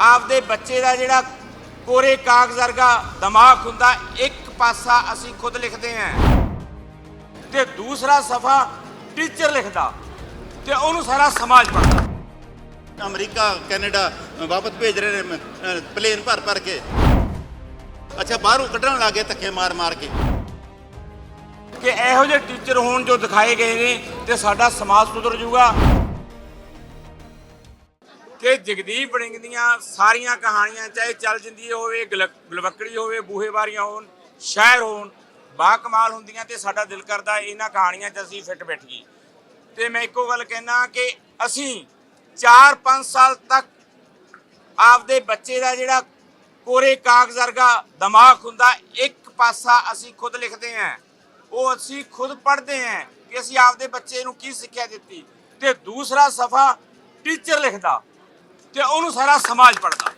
ਆਪਦੇ ਬੱਚੇ ਦਾ ਜਿਹੜਾ ਕੋਰੇ ਕਾਗਜ਼ ਵਰਗਾ ਦਿਮਾਗ ਹੁੰਦਾ ਇੱਕ ਪਾਸਾ ਅਸੀਂ ਖੁਦ ਲਿਖਦੇ ਹਾਂ। ਤੇ ਦੂਸਰਾ ਸਫਾ ਟੀਚਰ ਲਿਖਦਾ ਤੇ ਉਹਨੂੰ ਸਾਰਾ ਸਮਾਜ ਪੜ੍ਹਦਾ। ਅਮਰੀਕਾ ਕੈਨੇਡਾ ਵਾਪਸ ਭੇਜ ਰਹੇ ਨੇ ਪਲੇਨ ਭਰ ਭਰ ਕੇ। ਅੱਛਾ ਬਾਹਰੋਂ ਕੱਢਣ ਲੱਗੇ ਧੱਕੇ ਮਾਰ ਮਾਰ ਕੇ। ਕਿ ਇਹੋ ਜਿਹੇ ਟੀਚਰ ਹੋਣ ਜੋ ਦਿਖਾਏ ਗਏ ਨੇ ਤੇ ਸਾਡਾ ਸਮਾਜ ਸੁਧਰ ਜਾਊਗਾ ਕਿ ਜਗਦੀਪ ਬੜਿੰਗ ਦੀਆਂ ਸਾਰੀਆਂ ਕਹਾਣੀਆਂ, ਚਾਹੇ ਚੱਲ ਜਿੰਦੀ ਹੋਵੇ ਗਲ- ਗਲਵੱਕੜੀ ਹੋਵੇ ਬੂਹੇਵਾਰੀਆਂ ਹੋਣ ਸ਼ਾਇਰ ਹੋਣ ਬਾ ਕਮਾਲ ਹੁੰਦੀਆਂ ਤੇ ਸਾਡਾ ਦਿਲ ਕਰਦਾ ਇਹਨਾਂ ਕਹਾਣੀਆਂ 'ਚ ਅਸੀਂ ਫਿੱਟ ਬੈਠੀਏ। ਤੇ ਮੈਂ ਇੱਕੋ ਗੱਲ ਕਹਿਣਾ ਕਿ ਅਸੀਂ 4-5 ਸਾਲ ਤੱਕ ਆਪਦੇ ਬੱਚੇ ਦਾ ਜਿਹੜਾ ਕੋਰੇ ਕਾਗਜ਼ ਵਰਗਾ ਦਿਮਾਗ ਹੁੰਦਾ, ਇੱਕ ਪਾਸਾ ਅਸੀਂ ਖੁਦ ਲਿਖਦੇ ਹਾਂ। ਉਹ ਅਸੀਂ ਖੁਦ ਪੜ੍ਹਦੇ ਹਾਂ ਕਿ ਅਸੀਂ ਆਪਦੇ ਬੱਚੇ ਨੂੰ ਕੀ ਸਿੱਖਿਆ ਦਿੱਤੀ। ਤੇ ਦੂਸਰਾ ਸਫਾ ਟੀਚਰ ਲਿਖਦਾ। ਤੇ ਉਹਨੂੰ ਸਾਰਾ ਸਮਾਜ ਪੜ੍ਹਦਾ।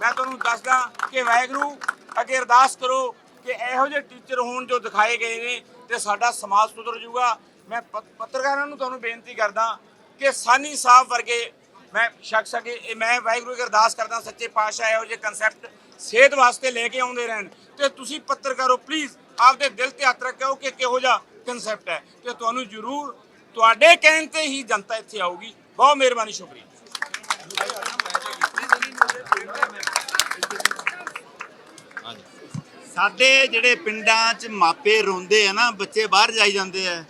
ਮੈਂ ਤੁਹਾਨੂੰ ਦੱਸਦਾ ਕਿ ਵਾਹਿਗੁਰੂ, ਅੱਗੇ ਅਰਦਾਸ ਕਰੋ ਕਿ ਇਹੋ ਜਿਹੇ ਟੀਚਰ ਹੋਣ ਜੋ ਦਿਖਾਏ ਗਏ ਨੇ ਤੇ ਸਾਡਾ ਸਮਾਜ ਸੁਧਰ ਜਾਊਗਾ। ਮੈਂ ਪ- ਪੱਤਰਕਾਰਾਂ ਨੂੰ ਤੁਹਾਨੂੰ ਬੇਨਤੀ ਕਰਦਾ ਕਿ ਸਾਨੀ ਸਾਹਿਬ ਵਰਗੇ ਮੈਂ ਸ਼ਖਸ ਅਗੇ ਇਹ ਮੈਂ ਵਾਹਿਗੁਰੂ ਅੱਗੇ ਅਰਦਾਸ ਕਰਦਾ, ਸੱਚੇ ਪਾਤਸ਼ਾਹ ਇਹੋ ਜਿਹੇ ਕਨਸੈਪਟ ਸਿਹਤ ਵਾਸਤੇ ਲੈ ਕੇ ਆਉਂਦੇ ਰਹਿਣ। ਤੇ ਤੁਸੀਂ ਪੱਤਰਕਾਰੋ ਪਲੀਜ਼ ਆਪਦੇ ਦਿਲ ਤੇ ਹੱਥ ਰੱਖਿਓ ਕਿ ਕਿਹੋ ਜਿਹਾ ਕਨਸੈਪਟ ਹੈ। ਤੇ ਤੁਹਾਨੂੰ ਜ਼ਰੂਰ ਤੁਹਾਡੇ ਕਹਿਣ ਤੇ ਹੀ ਜਨਤਾ ਇੱਥੇ ਆਊਗੀ। ਬਹੁਤ ਮਿਹਰਬਾਨੀ, ਸ਼ੁਕਰੀਆ। ਸਾਡੇ ਜਿਹੜੇ ਪਿੰਡਾਂ 'ਚ ਮਾਪੇ ਰੋਂਦੇ ਆ ਨਾ, ਬੱਚੇ ਬਾਹਰ ਜਾਈ ਜਾਂਦੇ ਆ,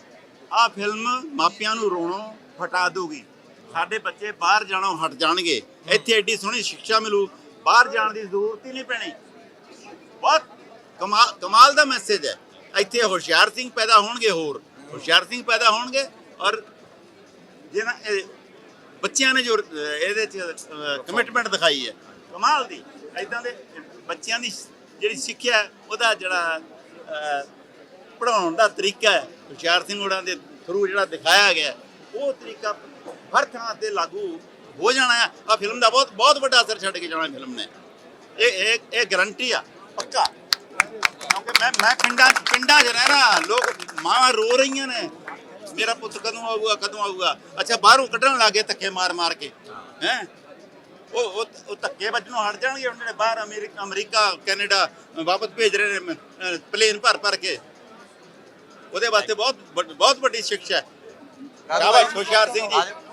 ਆਹ ਫਿਲਮ ਮਾਪਿਆਂ ਨੂੰ ਰੋਣੋਂ ਹਟਾ ਦੂਗੀ ਸਾਡੇ ਬੱਚੇ ਬਾਹਰ ਜਾਣੋਂ ਹਟ ਜਾਣਗੇ। ਇੱਥੇ ਐਡੀ ਸੋਹਣੀ ਸਿੱਖਿਆ ਮਿਲੂ, ਬਾਹਰ ਜਾਣ ਦੀ ਜ਼ਰੂਰਤ ਹੀ ਨਹੀਂ ਪੈਣੀ। ਬਹੁਤ ਕਮਾਲ ਕਮਾਲ ਦਾ ਮੈਸੇਜ ਹੈ। ਇੱਥੇ ਹੁਸ਼ਿਆਰ ਸਿੰਘ ਪੈਦਾ ਹੋਣਗੇ ਹੋਰ। ਹੁਸ਼ਿਆਰ ਸਿੰਘ ਪੈਦਾ ਹੋਣਗੇ ਔਰ ਜਿਹਨਾਂ ਬੱਚਿਆਂ ਨੇ ਜੋ ਇਹਦੇ ਚ ਕਮਿਟਮੈਂਟ ਦਿਖਾਈ ਹੈ। ਕਮਾਲ ਦੀ। ਐਦਾਂ ਦੇ ਬੱਚਿਆਂ ਦੀ ਜਿਹੜੀ ਸਿੱਖਿਆ ਉਹਦਾ ਜਿਹੜਾ ਅਹ, ਪੜ੍ਹਾਉਣ ਦਾ ਤਰੀਕਾ ਹੈ ਹੁਸ਼ਿਆਰ ਸਿੰਘ ਹੋਰਾਂ ਦੇ ਥਰੂ ਜਿਹੜਾ ਦਿਖਾਇਆ ਗਿਆ ਉਹ ਤਰੀਕਾ ਹਰ ਥਾਂ ਤੇ ਲਾਗੂ ਹੋ ਜਾਣਾ ਹੈ। ਆ ਫਿਲਮ ਦਾ ਬਹੁਤ ਬਹੁਤ ਵੱਡਾ ਅਸਰ ਛੱਡ ਕੇ ਜਾਣਾ ਫਿਲਮ ਨੇ। ਇਹ ਇਹ ਇਹ ਗਰੰਟੀ ਆ ਪੱਕਾ। ਕਿਉਂਕਿ ਮੈਂ ਮੈਂ ਪਿੰਡਾਂ ਪਿੰਡਾਂ 'ਚ ਰਹਿਣਾ ਲੋਕ ਮਾਂ ਰੋ ਰਹੀਆਂ ਨੇ। ਮੇਰਾ ਪੁੱਤ ਕਦੋਂ ਆਊਗਾ ਕਦੋਂ ਆਊਗਾ? ਅੱਛਾ ਬਾਹਰੋਂ ਕੱਢਣ ਲੱਗੇ ਧੱਕੇ ਮਾਰ ਮਾਰ ਕੇ। ਹੈ? ਉਹ ਉਹ ਉਹ ਧੱਕੇ ਵੱਜਣੋਂ ਹਟ ਜਾਣਗੇ, ਉਹਨਾਂ ਨੇ ਬਾਹਰ ਅਮਰੀਕਾ ਅਮਰੀਕਾ, ਕੈਨੇਡਾ ਵਾਪਸ ਭੇਜ ਰਹੇ ਨੇ ਪਲੇਨ ਭਰ ਭਰ ਕੇ। ਉਹਦੇ ਵਾਸਤੇ ਬਹੁਤ ਵੱਡ- ਬਹੁਤ ਵੱਡੀ ਸਿੱਖਿਆ ਹੈ। ਸ਼ਾਬਾਸ਼ ਹੁਸ਼ਿਆਰ ਸਿੰਘ ਜੀ।